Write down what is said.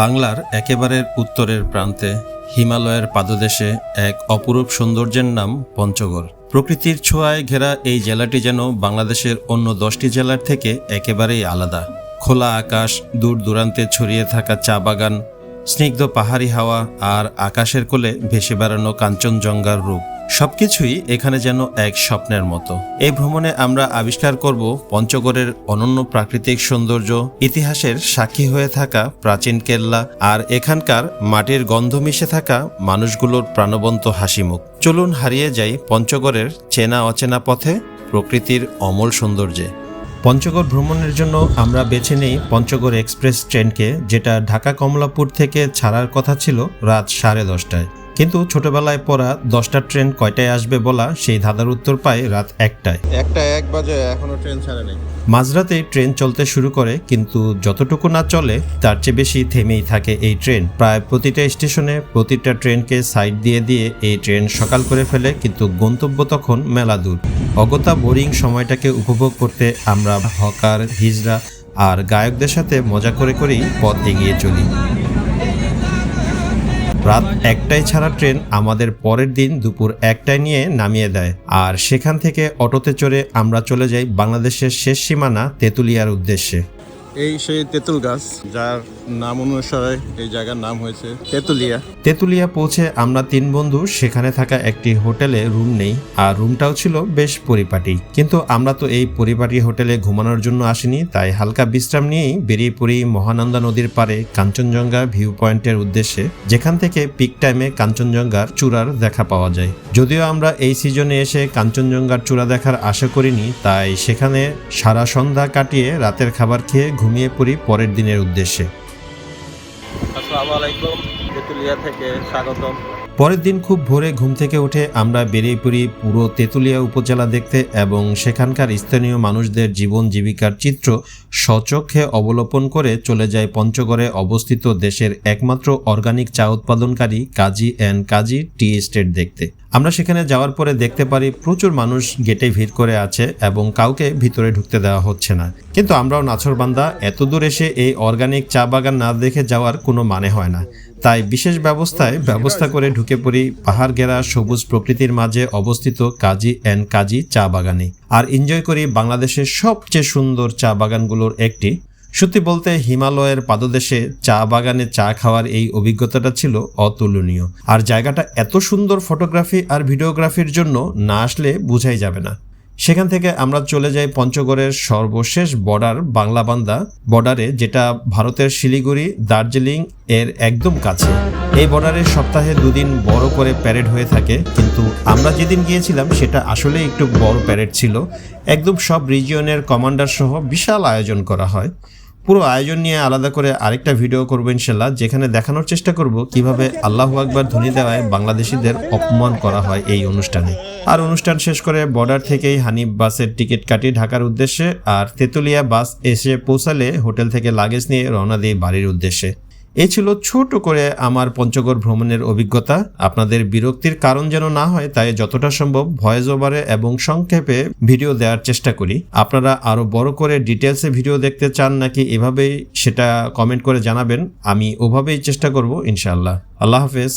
বাংলার একেবারে উত্তরের প্রান্তে হিমালয়ের পাদদেশে এক অপরূপ সৌন্দর্যের নাম পঞ্চগড়। প্রকৃতির ছোঁয়ায় ঘেরা এই জেলাটি যেন বাংলাদেশের অন্য দশটি জেলার থেকে একেবারেই আলাদা। খোলা আকাশ, দূর দূরান্তে ছড়িয়ে থাকা চা বাগান, স্নিগ্ধ পাহাড়ি হাওয়া আর আকাশের কোলে ভেসে বেড়ানো কাঞ্চনজঙ্ঘার রূপ। সবকিছুই এখানে যেন এক স্বপ্নের মতো। এই ভ্রমণে আমরা আবিষ্কার করব পঞ্চগড়ের অনন্য প্রাকৃতিক সৌন্দর্য, ইতিহাসের সাক্ষী হয়ে থাকা প্রাচীন কেল্লা, আর এখানকার মাটির গন্ধ মিশে থাকা মানুষগুলোর প্রাণবন্ত হাসিমুখ। চলুন হারিয়ে যাই পঞ্চগড়ের চেনা অচেনা পথে প্রকৃতির অমল সৌন্দর্যে। পঞ্চগড় ভ্রমণের জন্য আমরা বেছে নেই পঞ্চগড় এক্সপ্রেস ট্রেনকে, যেটা ঢাকা কমলাপুর থেকে ছাড়ার কথা ছিল রাত সাড়ে দশটায়। কিন্তু ছোটবেলায় পড়া দশটার ট্রেন কয়টায় আসবে বলা সেই ধাঁধার উত্তর পায় রাত একটায়। একটা এক বাজে এখনও ট্রেন ছাড়ে নেই। মাঝরাতে ট্রেন চলতে শুরু করে কিন্তু যতটুকু না চলে তার চেয়ে বেশি থেমেই থাকে এই ট্রেন। প্রায় প্রতিটা স্টেশনে প্রতিটা ট্রেনকে সাইড দিয়ে দিয়ে এই ট্রেন সকাল করে ফেলে কিন্তু গন্তব্য তখন মেলা দূর। অগতা বোরিং সময়টাকে উপভোগ করতে আমরা হকার হিজড়া আর গায়কদের সাথে মজা করে করেই পথ এগিয়ে চলি। রাত একটায় ছাড়া ট্রেন আমাদের পরের দিন দুপুর একটায় নিয়ে নামিয়ে দেয়। আর সেখান থেকে অটোতে চড়ে আমরা চলে যাই বাংলাদেশের শেষ সীমানা তেঁতুলিয়ার উদ্দেশ্যে। এই সেই তেঁতুল গাছ, যার নাম অনুসারে এই জায়গার নাম হয়েছে তেঁতুলিয়া। তেঁতুলিয়া পৌঁছে আমরা তিন বন্ধু, সেখানে থাকা একটি হোটেলে রুম নেই, আর রুমটাও ছিল বেশ পরিপাটি। কিন্তু আমরা তো এই পরিপাটি হোটেলে ঘুমানোর জন্য আসিনি, তাই হালকা বিশ্রাম নিয়েই বেরিয়ে পড়ি মহানন্দা নদীর পারে কাঞ্চনজঙ্ঘা ভিউ পয়েন্টের উদ্দেশ্যে, যেখান থেকে পিক টাইমে কাঞ্চনজঙ্ঘার চূড়ার দেখা পাওয়া যায়। যদিও আমরা এই সিজনে এসে কাঞ্চনজঙ্ঘার চূড়া দেখার আশা করিনি, তাই সেখানে সারা সন্ধ্যা কাটিয়ে রাতের খাবার খেয়ে ঘুমিয়ে পড়ি পরের দিনের উদ্দেশ্যে। আসসালামু আলাইকুম। তেঁতুলিয়া থেকে স্বাগতম। পরের দিন খুব ভোরে ঘুম থেকে উঠে আমরা বেরিয়ে পড়ি পুরো তেঁতুলিয়া উপজেলা দেখতে এবং সেখানকার স্থানীয় মানুষদের জীবন জীবিকার চিত্র স্বচক্ষে অবলোপন করে চলে যায় পঞ্চগড়ে অবস্থিত দেশের একমাত্র অর্গানিক চা উৎপাদনকারী কাজী অ্যান্ড কাজী টি এস্টেট দেখতে। আমরা সেখানে যাওয়ার পরে দেখতে পারি প্রচুর মানুষ গেটে ভিড় করে আছে এবং কাউকে ভিতরে ঢুকতে দেওয়া হচ্ছে না। কিন্তু আমরাও নাছরবান্দা এত দূর এসে এই অর্গানিক চা বাগান না দেখে যাওয়ার কোনো মানে হয় না। তাই বিশেষ ব্যবস্থায় ব্যবস্থা করে ঢুকে পড়ি পাহাড় ঘেরা সবুজ প্রকৃতির মাঝে অবস্থিত কাজী অ্যান্ড কাজী চা বাগানে। আর এনজয় করি বাংলাদেশের সবচেয়ে সুন্দর চা বাগানগুলোর একটি। সত্যি বলতে হিমালয়ের পাদদেশে চা বাগানে চা খাওয়ার এই অভিজ্ঞতাটা ছিল অতুলনীয়। আর জায়গাটা এত সুন্দর ফটোগ্রাফি আর ভিডিওগ্রাফির জন্য না আসলে বোঝাই যাবে না। সেখান থেকে আমরা চলে যাই পঞ্চগড়ের সর্বশেষ বর্ডার বাংলাবান্দা বর্ডারে, যেটা ভারতের শিলিগুড়ি, দার্জিলিং এর একদম কাছে। এই বর্ডারে সপ্তাহে দুদিন বড় করে প্যারেড হয়ে থাকে, কিন্তু আমরা যেদিন গিয়েছিলাম, সেটা আসলে একটু বড় প্যারেড ছিল। একদম সব রিজিয়নের কমান্ডার সহ বিশাল আয়োজন করা হয়। পুরো আয়োজন নিয়ে আলাদা করে আরেকটা ভিডিও করব ইনশাল্লাহ যেখানে দেখানোর চেষ্টা করব কীভাবে আল্লাহ আকবার ধ্বনি দেওয়ায় বাংলাদেশিদের অপমান করা হয় এই অনুষ্ঠানে। আর অনুষ্ঠান শেষ করে বর্ডার থেকেই হানিফ বাসের টিকিট কাটি ঢাকার উদ্দেশ্যে আর তেতুলিয়া বাস এসে পৌঁছালে হোটেল থেকে লাগেজ নিয়ে রওনা দিয়ে বাড়ির উদ্দেশ্যে। এই ছিল ছোট করে আমার পঞ্চগড় ভ্রমণের অভিজ্ঞতা। আপনাদের বিরক্তির কারণ যেন না হয়, তাই যতটা সম্ভব ভয়েস ওভারে এবং সংক্ষেপে ভিডিও দেওয়ার চেষ্টা করি। আপনারা আরও বড় করে ডিটেলসে ভিডিও দেখতে চান নাকি এভাবেই সেটা কমেন্ট করে জানাবেন, আমি ওভাবেই চেষ্টা করব ইনশাল্লাহ আল্লাহ হাফেজ।